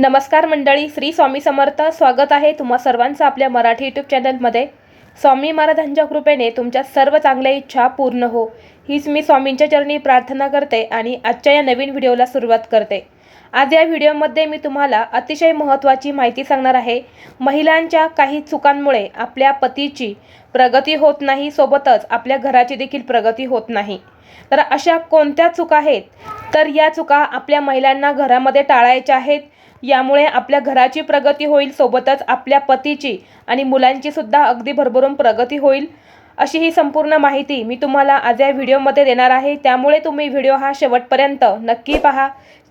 नमस्कार मंडळी श्री स्वामी समर्थ. स्वागत आहे तुम्हा सर्वांचं आपल्या मराठी यूट्यूब चॅनलमध्ये स्वामी महाराजांच्या कृपेने तुमच्या सर्व चांगल्या इच्छा पूर्ण हो. हीच मी स्वामींच्या चरणी प्रार्थना करते आणि आजच्या या नवीन व्हिडिओला सुरुवात करते. आज या व्हिडिओमध्ये मी तुम्हाला अतिशय महत्त्वाची माहिती सांगणार आहे. महिलांच्या काही चुकांमुळे आपल्या पतीची प्रगती होत नाही सोबतच आपल्या घराची देखील प्रगती होत नाही. तर अशा कोणत्या चुका आहेत? तर या चुका आपल्या महिलांना घरामध्ये टाळायच्या आहेत. यामुळे आपल्या घराची प्रगती होईल सोबतच आपल्या पतीची आणि मुलांची सुद्धा अगदी भरभरून प्रगती होईल. अशी ही संपूर्ण माहिती मी तुम्हाला आज या व्हिडिओमध्ये देणार आहे. त्यामुळे तुम्ही व्हिडिओ हा शेवटपर्यंत नक्की पहा.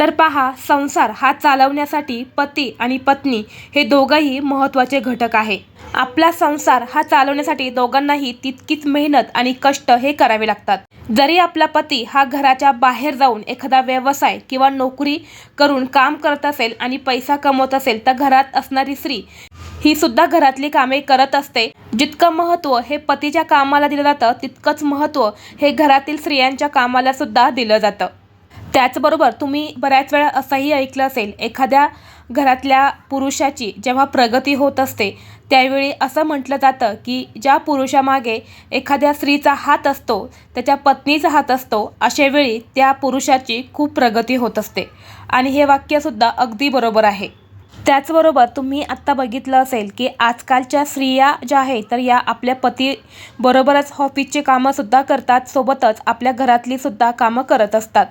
तर पहा संसार हा चालवण्यासाठी पती आणि पत्नी हे दोघंही महत्त्वाचे घटक आहे. आपला संसार हा चालवण्यासाठी दोघांनाही तितकीच मेहनत आणि कष्ट हे करावे लागतात. जरी आपला पती हा घराच्या बाहेर जाऊन एखादा व्यवसाय किंवा नोकरी करून काम करत असेल आणि पैसा कमवत असेल तर घरात असणारी स्त्री ही सुद्धा घरातली कामे करत असते. जितकं महत्त्व हे पतीच्या कामाला दिलं जातं तितकंच महत्त्व हे घरातील स्त्रियांच्या कामाला सुद्धा दिलं जातं. त्याचबरोबर तुम्ही बऱ्याच वेळा असंही ऐकलं असेल एखाद्या घरातल्या पुरुषाची जेव्हा प्रगती होत असते त्यावेळी असं म्हटलं जातं की ज्या पुरुषामागे एखाद्या स्त्रीचा हात असतो त्याच्या पत्नीचा हात असतो अशावेळी त्या पुरुषाची खूप प्रगती होत असते. आणि हे वाक्यसुद्धा अगदी बरोबर आहे. त्याचबरोबर तुम्ही आत्ता बघितलं असेल की आजकालच्या स्त्रिया ज्या आहेत तर या आपल्या पती बरोबरच ऑफिसचे कामंसुद्धा करतात सोबतच आपल्या घरातलीसुद्धा कामं करत असतात.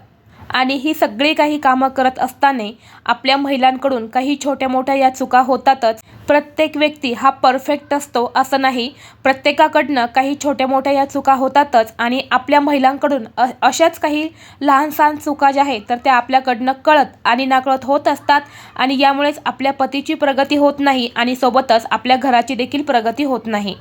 आणि ही सगळी काही कामं करत असताना आपल्या महिलांकडून काही छोट्या मोठ्या या चुका होतातच. प्रत्येक व्यक्ती हा परफेक्ट असतो असं नाही. प्रत्येकाकडनं काही छोट्या मोठ्या या चुका होतातच आणि आपल्या महिलांकडून अ अशाच काही लहान सहान चुका ज्या आहेत तर त्या आपल्याकडनं कळत आणि नाकळत होत असतात आणि यामुळेच आपल्या पतीची प्रगती होत नाही आणि सोबतच आपल्या घराची देखील प्रगती होत नाही.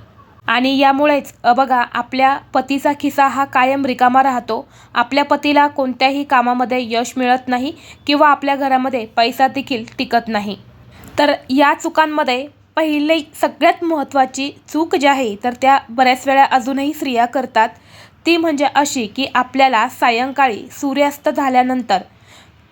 आणि यामुळेच बघा आपल्या पतीचा खिसा हा कायम रिकामा राहतो. आपल्या पतीला कोणत्याही कामामध्ये यश मिळत नाही किंवा आपल्या घरामध्ये पैसा देखील टिकत नाही. तर या चुकांमध्ये पहिली सगळ्यात महत्त्वाची चूक जी आहे तर त्या बऱ्याच वेळा अजूनही स्त्रिया करतात. ती म्हणजे अशी की आपल्याला सायंकाळी सूर्यास्त झाल्यानंतर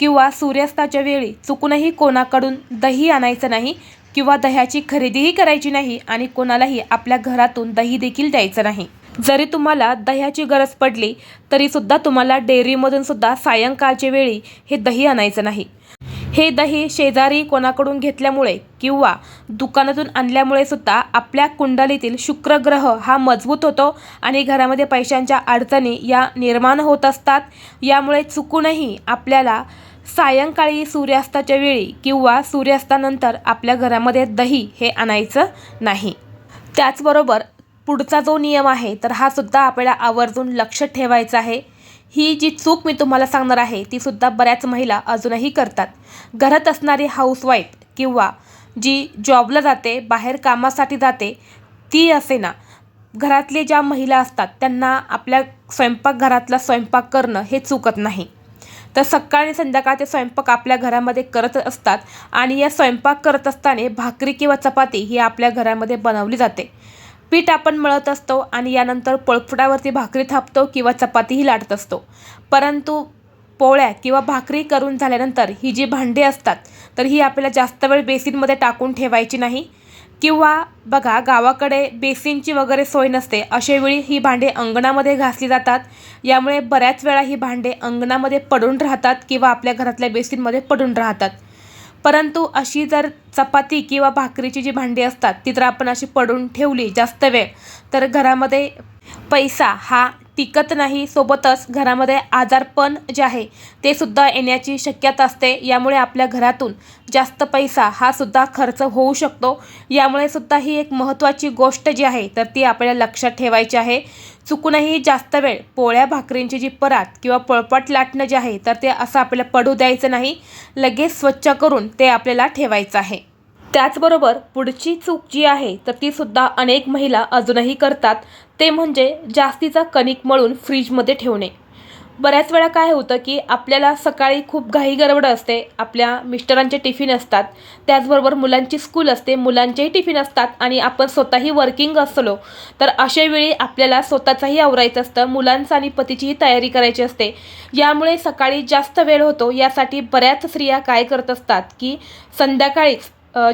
किंवा सूर्यास्ताच्या वेळी चुकूनही कोणाकडून दही आणायचं नाही किंवा दह्याची खरेदीही करायची नाही आणि कोणालाही आपल्या घरातून दही देखील द्यायचं नाही. जरी तुम्हाला दह्याची गरज पडली तरीसुद्धा तुम्हाला डेअरीमधून सुद्धा सायंकाळच्या वेळी हे दही आणायचं नाही. हे दही शेजारी कोणाकडून घेतल्यामुळे किंवा दुकानातून आणल्यामुळे सुद्धा आपल्या कुंडलीतील शुक्र ग्रह हा मजबूत होतो आणि घरामध्ये पैशांच्या अडचणी या निर्माण होत असतात. यामुळे चुकूनही आपल्याला सायंकाळी सूर्यास्ताच्या वेळी किंवा सूर्यास्तानंतर आपल्या घरामध्ये दही हे आणायचं नाही. त्याचबरोबर पुढचा जो नियम आहे तर हा सुद्धा आपल्याला आवर्जून लक्ष ठेवायचा आहे. ही जी चूक मी तुम्हाला सांगणार आहे ती सुद्धा बऱ्याच महिला अजूनही करतात. घरात असणारी हाऊसवाईफ किंवा जी जॉबला जाते बाहेर कामासाठी जाते ती असे ना घरातले ज्या महिला असतात त्यांना आपल्या स्वयंपाकघरातला स्वयंपाक करणं हे चुकत नाही. तर सकाळी संध्याकाळ ते स्वयंपाक आपल्या घरामध्ये करत असतात आणि या स्वयंपाक करत असताना भाकरी किंवा चपाती ही आपल्या घरामध्ये बनवली जाते. पीठ आपण मळत असतो आणि यानंतर पळपुटावरती भाकरी थापतो किंवा चपातीही लाटत असतो. परंतु पोळ्या किंवा भाकरी करून झाल्यानंतर ही जी भांडी असतात तर ही आपल्याला जास्त वेळ बेसिनमध्ये टाकून ठेवायची नाही. किंवा बघा गावाकडे बेसिनची वगैरे सोय नसते. अशावेळी ही भांडे अंगणामध्ये घासली जातात. यामुळे बऱ्याच वेळा ही भांडे अंगणामध्ये पडून राहतात किंवा आपल्या घरातल्या बेसिनमध्ये पडून राहतात. परंतु अशी जर चपाती किंवा भाकरीची जी भांडी असतात ती जर आपण अशी पडून ठेवली जास्त वेळ. तर घरामध्ये पैसा हा टिकत नाही सोबतच घरामध्ये आजारपण जे आहे ते सुद्धा येण्याची शक्यता असते. यामुळे आपल्या घरातून जास्त पैसा हा सुद्धा खर्च होऊ शकतो. यामुळे सुद्धा ही एक महत्त्वाची गोष्ट जी आहे तर ती आपल्याला लक्षात ठेवायची आहे. चुकूनही जास्त वेळ पोळ्या भाकरींची जी परात किंवा पळपट लाटणं जे आहे तर ते असं आपल्याला पडू द्यायचं नाही. लगेच स्वच्छ करून ते आपल्याला ठेवायचं आहे. त्याचबरोबर पुढची चूक जी आहे तर तीसुद्धा अनेक महिला अजूनही करतात. ते म्हणजे जास्तीचा कणिक मळून फ्रीजमध्ये ठेवणे. बऱ्याच वेळा काय होतं की आपल्याला सकाळी खूप घाई गरबड असते आपल्या मिस्टरांचे टिफिन असतात त्याचबरोबर मुलांची स्कूल असते मुलांचेही टिफिन असतात आणि आपण स्वतःही वर्किंग असलो तर अशावेळी आपल्याला स्वतःचाही आवरायचं असतं मुलांचं आणि पतीचीही तयारी करायची असते. यामुळे सकाळी जास्त वेळ होतो यासाठी बऱ्याच स्त्रिया काय करत असतात की संध्याकाळीच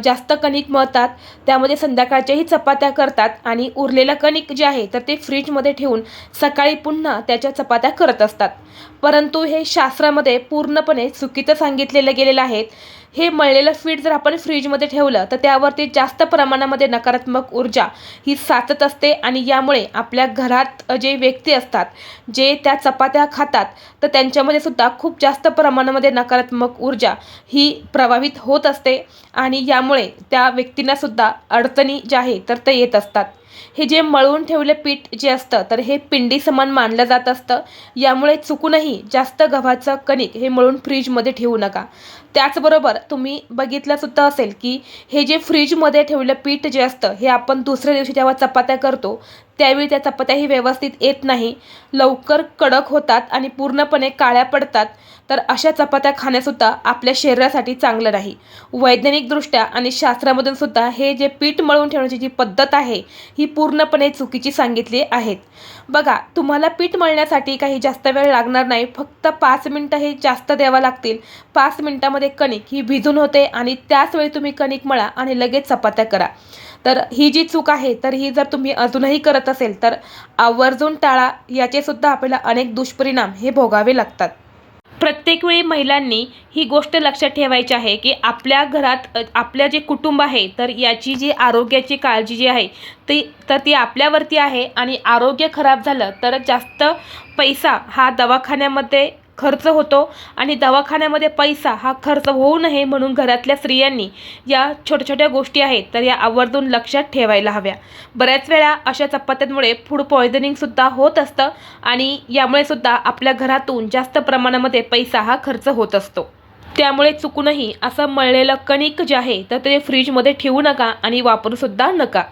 जास्त कणिक मळतात. त्यामध्ये संध्याकाळच्याही चपात्या करतात आणि उरलेलं कणिक जे आहे तर ते फ्रीजमध्ये ठेवून सकाळी पुन्हा त्याच्या चपात्या करत असतात. परंतु हे शास्त्रामध्ये पूर्णपणे चुकीचं सांगितलेलं गेलेलं आहे. हे मळलेलं फीड जर आपण फ्रीजमध्ये ठेवलं तर त्यावरती जास्त प्रमाणामध्ये नकारात्मक ऊर्जा ही साचत असते आणि यामुळे आपल्या घरात जे व्यक्ती असतात जे त्या चपात्या खातात तर त्यांच्यामध्ये सुद्धा खूप जास्त प्रमाणामध्ये नकारात्मक ऊर्जा ही प्रभावित होत असते आणि यामुळे त्या व्यक्तींनासुद्धा अडचणी ज्या आहे तर ते येत असतात. हे जे मळून ठेवले पीठ जे असतं तर हे पिंडी समान मानलं जात असतं. यामुळे चुकूनही जास्त गव्हाचं कणिक हे मळून फ्रीजमध्ये ठेवू नका. त्याचबरोबर तुम्ही बघितलंसुद्धा असेल की हे जे फ्रीजमध्ये ठेवलं पीठ जे असतं हे आपण दुसऱ्या दिवशी जेव्हा चपात्या करतो त्यावेळी त्या चपात्याही व्यवस्थित येत नाही. लवकर कडक होतात आणि पूर्णपणे काळ्या पडतात. तर अशा चपात्या खाण्यासुद्धा आपल्या शरीरासाठी चांगलं नाही. वैज्ञानिकदृष्ट्या आणि शास्त्रामधून सुद्धा हे जे पीठ मळून ठेवण्याची जी पद्धत आहे ही पूर्णपणे चुकीची सांगितली आहेत. बघा तुम्हाला पीठ मळण्यासाठी काही जास्त वेळ लागणार नाही. फक्त पाच मिनटं हे जास्त द्यावं लागतील. पाच मिनटामध्ये कणिक ही भिजून होते आणि त्याचवेळी तुम्ही कणिक मळा आणि लगेच चपात्या करा. तर ही जी चूक आहे तर ही जर तुम्ही अजूनही करत असेल तर आवर्जून टाळा. याचे सुद्धा आपल्याला अनेक दुष्परिणाम हे भोगावे लागतात. प्रत्येक वेळी महिलांनी ही गोष्ट लक्षात ठेवायची आहे की आपल्या घरात आपल्या जे कुटुंब आहे तर याची जी आरोग्याची काळजी जी आहे ती तर ती आपल्यावरती आहे आणि आरोग्य खराब झालं तर जास्त पैसा हा दवाखान्यामध्ये खर्च होतो आणि दवाखान्यामध्ये पैसा हा खर्च होऊ नये म्हणून घरातल्या स्त्रियांनी या छोट्या छोट्या गोष्टी आहेत तर या आवर्जून लक्षात ठेवायला हव्या. बऱ्याच वेळा अशा चपात्यांमुळे फूड पॉयझनिंगसुद्धा होत असतं आणि यामुळे सुद्धा आपल्या घरातून जास्त प्रमाणामध्ये पैसा हा खर्च होत असतो. त्यामुळे चुकूनही असं मळलेलं कणिक जे आहे तर ते फ्रीजमध्ये ठेवू नका आणि वापरूसुद्धा नका.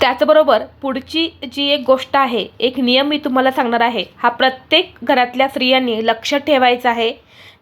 त्याचबरोबर पुढची जी एक गोष्ट आहे एक नियम मी तुम्हाला सांगणार आहे हा प्रत्येक घरातल्या स्त्रियांनी लक्षात ठेवायचा आहे.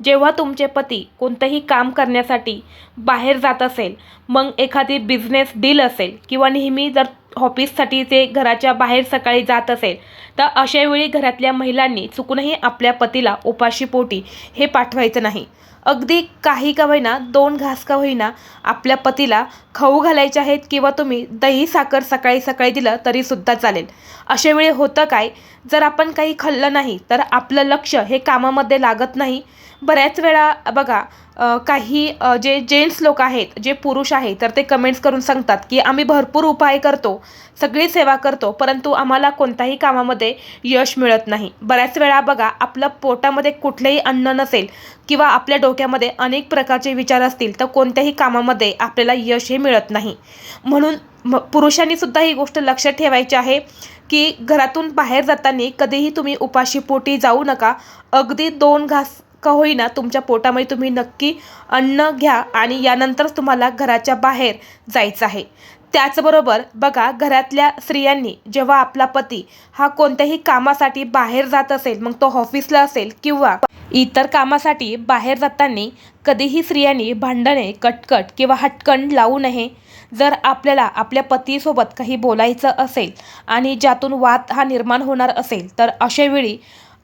जेव्हा तुमचे पती कोणतंही काम करण्यासाठी बाहेर जात असेल मग एखादी बिझनेस डील असेल किंवा नेहमी जर ऑफिससाठी ते घराच्या बाहेर सकाळी जात असेल तर अशावेळी घरातल्या महिलांनी चुकूनही आपल्या पतीला उपाशीपोटी हे पाठवायचं नाही. अगदी काही का होईना दोन घास का होईना आपल्या पतीला खाऊ घालायचे आहेत किंवा तुम्ही दही साखर सकाळी सकाळी दिलं तरीसुद्धा चालेल. अशावेळी होतं काय? जर आपण काही खाल्लं नाही तर आपलं लक्ष हे कामामध्ये लागत नाही. बऱ्याच वेळा बघा काही जे जेंट्स लोक आहेत जे पुरुष आहेत तर ते कमेंट्स करून सांगतात की आम्ही भरपूर उपाय करतो सगळी सेवा करतो परंतु आम्हाला कोणत्याही कामामध्ये यश मिळत नाही. बऱ्याच वेळा बघा आपलं पोटामध्ये कुठलेही अन्न नसेल किंवा आपल्या डोक्यामध्ये अनेक प्रकारचे विचार असतील तर कोणत्याही कामामध्ये आपल्याला यश हे मिळत नाही. म्हणून म पुरुषांनी सुद्धा ही गोष्ट लक्षात ठेवायची आहे की घरातून बाहेर जाताना कधीही तुम्ही उपाशीपोटी जाऊ नका. अगदी दोन घास का होईना तुमच्या पोटामध्ये तुम्ही नक्की अन्न घ्या आणि यानंतरच तुम्हाला घराच्या बाहेर जायचं आहे. त्याचबरोबर बघा घरातल्या स्त्रियांनी जेव्हा आपला पती हा कोणत्याही कामासाठी बाहेर जात असेल मग तो ऑफिसला असेल किंवा इतर कामासाठी बाहेर जाताना कधीही स्त्रियांनी भांडणे कटकट किंवा हटकण लावू नये. जर आपल्याला आपल्या पतीसोबत काही बोलायचं असेल आणि ज्यातून वाद हा निर्माण होणार असेल तर अशावेळी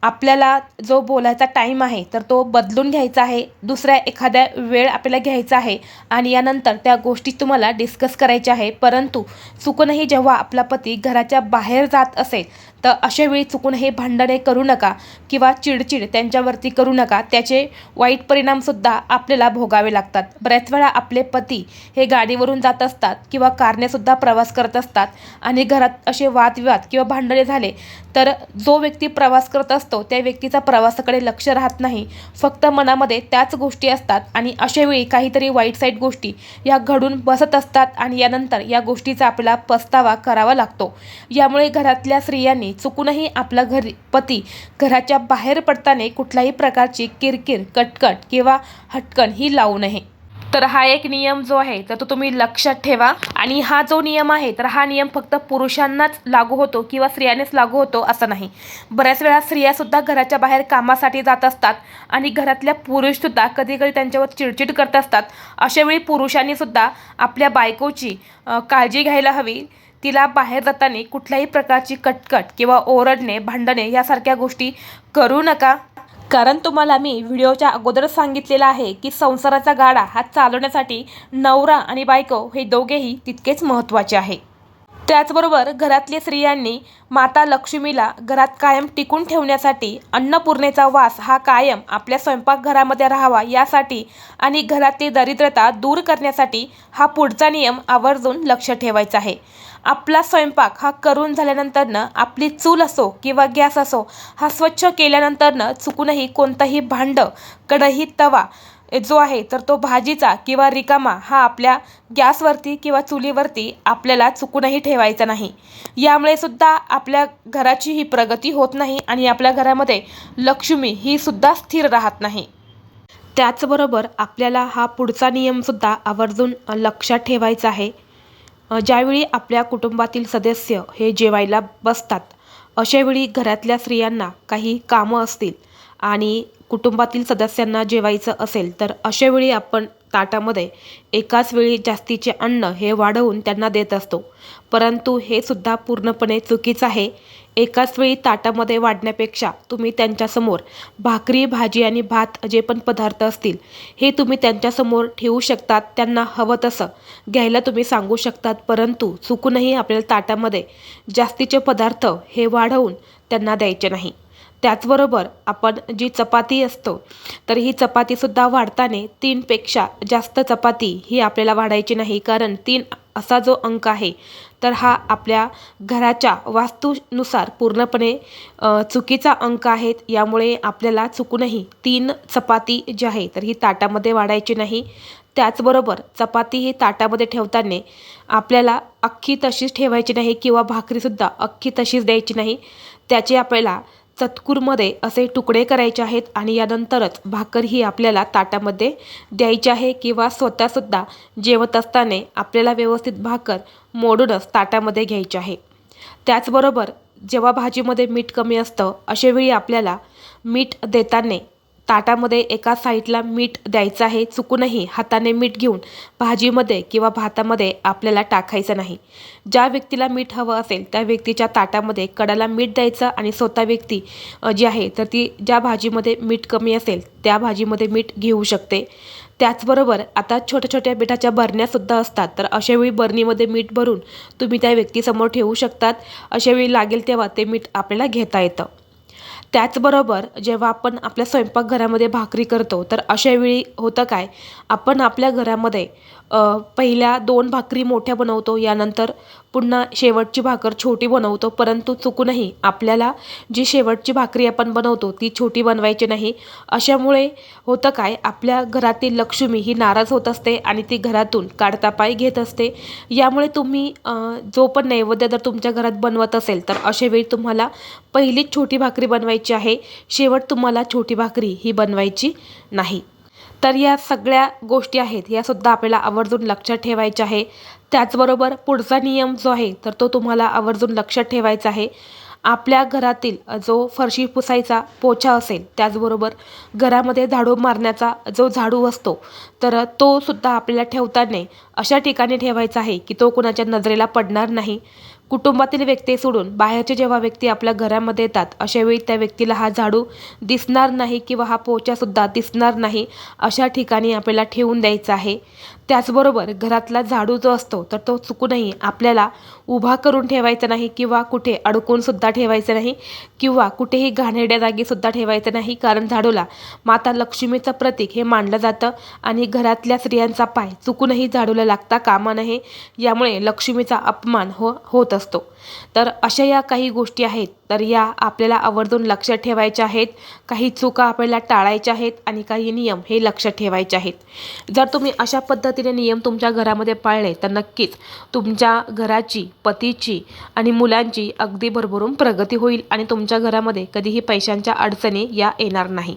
आपल्याला जो बोलायचा टाईम आहे तर तो बदलून घ्यायचा आहे. दुसऱ्या एखाद्या वेळ आपल्याला घ्यायचा आहे आणि यानंतर त्या गोष्टी तुम्हाला डिस्कस करायच्या आहे. परंतु चुकूनही जेव्हा आपला पती घराच्या बाहेर जात असेल तर अशावेळी चुकून हे भांडणे करू नका किंवा चिडचिड त्यांच्यावरती करू नका. त्याचे वाईट परिणामसुद्धा आपल्याला भोगावे लागतात. बऱ्याच वेळा आपले पती हे गाडीवरून जात असतात किंवा कारनेसुद्धा प्रवास करत असतात आणि घरात असे वादविवाद किंवा भांडणे झाले तर जो व्यक्ती प्रवास करत असतो त्या व्यक्तीचा प्रवासाकडे लक्ष राहत नाही. फक्त मनामध्ये त्याच गोष्टी असतात आणि अशावेळी काहीतरी वाईट साईट गोष्टी या घडून बसत असतात आणि यानंतर या गोष्टीचा आपल्याला पस्तावा करावा लागतो. यामुळे घरातल्या स्त्रियांनी चुकूनही आपला घरी पती घराच्या बाहेर पडताना कुठल्याही प्रकारची किरकिर कटकट किंवा हटकण ही लावू नये. तर हा एक नियम जो आहे तर तो तुम्ही लक्षात ठेवा. आणि हा जो नियम आहे तर हा नियम फक्त पुरुषांनाच लागू होतो किंवा स्त्रियांनीच लागू होतो असं नाही. बऱ्याच वेळा स्त्रियासुद्धा घराच्या बाहेर कामासाठी जात असतात आणि घरातल्या पुरुषसुद्धा कधी कधी त्यांच्यावर चिडचिड करत असतात. अशावेळी पुरुषांनीसुद्धा आपल्या बायकोची काळजी घ्यायला हवी. तिला बाहेर जाताना कुठल्याही प्रकारची कटकट किंवा ओरडणे भांडणे यासारख्या गोष्टी करू नका. कारण तुम्हाला मी व्हिडिओच्या अगोदरच सांगितलेलं आहे की संसाराचा गाडा हा चालवण्यासाठी नवरा आणि बायको हे दोघेही तितकेच महत्त्वाचे आहे. त्याचबरोबर घरातल्या स्त्रियांनी माता लक्ष्मीला घरात कायम टिकून ठेवण्यासाठी अन्नपूर्णेचा वास हा कायम आपल्या स्वयंपाकघरामध्ये राहावा यासाठी आणि घरातली दरिद्रता दूर करण्यासाठी हा पुढचा नियम आवर्जून लक्ष ठेवायचा आहे. आपला स्वयंपाक हा करून झाल्यानंतरनं आपली चूल असो किंवा गॅस असो हा स्वच्छ केल्यानंतरनं चुकूनही कोणतंही भांडं कढई तवा जो आहे तर तो भाजीचा किंवा रिकामा हा आपल्या गॅसवरती किंवा चुलीवरती आपल्याला चुकूनही ठेवायचा नाही. यामुळे सुद्धा आपल्या घराची ही प्रगती होत नाही आणि आपल्या घरामध्ये लक्ष्मी ही सुद्धा स्थिर राहत नाही. त्याचबरोबर आपल्याला हा पुढचा नियमसुद्धा आवर्जून लक्षात ठेवायचा आहे. ज्यावेळी आपल्या कुटुंबातील सदस्य हे जेवायला बसतात अशावेळी घरातल्या स्त्रियांना काही कामं असतील आणि कुटुंबातील सदस्यांना जेवायचं असेल तर अशावेळी आपण ताटामध्ये एकाच वेळी जास्तीचे अन्न हे वाढवून त्यांना देत असतो. परंतु हे सुद्धा पूर्णपणे चुकीचं आहे. एकाच वेळी ताटामध्ये वाढण्यापेक्षा तुम्ही त्यांच्यासमोर भाकरी भाजी आणि भात जे पण पदार्थ असतील हे तुम्ही त्यांच्यासमोर ठेवू शकतात त्यांना हवं तसं. घ्यायला तुम्ही सांगू शकतात परंतु चुकूनही आपल्याला ताटामध्ये जास्तीचे पदार्थ हे वाढवून त्यांना द्यायचे नाही. त्याचबरोबर आपण जी चपाती असतो तर ही चपातीसुद्धा वाढताना तीनपेक्षा जास्त चपाती ही आपल्याला वाढायची नाही. कारण तीन असा जो अंक आहे तर हा आपल्या घराच्या वास्तूनुसार पूर्णपणे चुकीचा अंक आहेत यामुळे आपल्याला चुकूनही तीन चपाती जी आहे तर ही ताटामध्ये वाढायची नाही. त्याचबरोबर चपाती ही ताटामध्ये ठेवताना आपल्याला अख्खी तशीच ठेवायची नाही किंवा भाकरीसुद्धा अख्खी तशीच द्यायची नाही. त्याची आपल्याला चतकूरमध्ये असे तुकडे करायचे आहेत आणि यानंतरच भाकर ही आपल्याला ताटामध्ये द्यायची आहे किंवा स्वतःसुद्धा जेवत असताना आपल्याला व्यवस्थित भाकर मोडूनच ताटामध्ये घ्यायची आहे. त्याचबरोबर जेव्हा भाजीमध्ये मीठ कमी असतं अशावेळी आपल्याला मीठ देताना ताटामध्ये एका साईडला मीठ द्यायचं आहे चुकूनही हाताने मीठ घेऊन भाजीमध्ये किंवा भातामध्ये आपल्याला टाकायचं नाही. ज्या व्यक्तीला मीठ हवं असेल त्या व्यक्तीच्या ताटामध्ये कडाला मीठ द्यायचं आणि स्वतः व्यक्ती जी आहे तर ती ज्या भाजीमध्ये मीठ कमी असेल त्या भाजीमध्ये मीठ घेऊ शकते. त्याचबरोबर आता छोट्या छोट्या मिठाच्या बरण्यासुद्धा असतात तर अशावेळी बरणीमध्ये मीठ भरून तुम्ही त्या व्यक्तीसमोर ठेवू शकतात. अशावेळी लागेल तेव्हा ते मीठ आपल्याला घेता येतं. त्याचबरोबर जेव्हा आपण आपल्या स्वयंपाकघरामध्ये भाकरी करतो तर अशावेळी होतं काय? आपण आपल्या घरामध्ये पहिल्या दोन भाकरी मोठ्या बनवतो यानंतर पुन्हा शेवटची भाकर छोटी बनवतो. परंतु चुकूनही आपल्याला जी शेवटची भाकरी आपण बनवतो ती छोटी बनवायची नाही. अशामुळे होतं काय आपल्या घरातील लक्ष्मी ही नाराज होत असते आणि ती घरातून काढता पाय घेत असते. यामुळे तुम्ही जो पण नैवेद्य जर तुमच्या घरात बनवत असेल तर अशावेळी तुम्हाला पहिलीच छोटी भाकरी बनवायची आहे. शेवट तुम्हाला छोटी भाकरी ही बनवायची नाही. तर या सगळ्या गोष्टी आहेत यासुद्धा आपल्याला आवर्जून लक्षात ठेवायच्या आहे. त्याचबरोबर पुढचा नियम जो आहे तर तो तुम्हाला आवर्जून लक्षात ठेवायचा आहे. आपल्या घरातील जो फरशी पुसायचा पोछा असेल त्याचबरोबर घरामध्ये झाडू मारण्याचा जो झाडू असतो तर तो सुद्धा आपल्याला ठेवताना अशा ठिकाणी ठेवायचा आहे की तो कुणाच्या नजरेला पडणार नाही. कुटुंबातील व्यक्ती सोडून बाहेरचे जेव्हा व्यक्ती आपल्या घरामध्ये येतात अशावेळी त्या व्यक्तीला हा झाडू दिसणार नाही किंवा हा पोचासुद्धा दिसणार नाही अशा ठिकाणी आपल्याला ठेवून द्यायचा आहे. त्याचबरोबर घरातला झाडू जो असतो तर तो चुकूनही आपल्याला उभा करून ठेवायचा नाही किंवा कुठे अडकूनसुद्धा ठेवायचं नाही किंवा कुठेही घाणेरड्या जागीसुद्धा ठेवायचं नाही. कारण झाडूला माता लक्ष्मीचं प्रतीक हे मानलं जातं आणि घरातल्या स्त्रियांचा पाय चुकूनही झाडूला लागता कामा नये यामुळे लक्ष्मीचा अपमान हो होत असतो. तर अशा या काही गोष्टी आहेत तर या आपल्याला आवर्जून लक्षात ठेवायच्या आहेत. काही चुका आपल्याला टाळायच्या आहेत आणि काही नियम हे लक्षात ठेवायचे आहेत. जर तुम्ही अशा पद्धतीने नियम तुमच्या घरामध्ये पाळले तर नक्कीच तुमच्या घराची पतीची आणि मुलांची अगदी भरभरून प्रगती होईल आणि तुमच्या घरामध्ये कधीही पैशांच्या अडचणी या येणार नाही.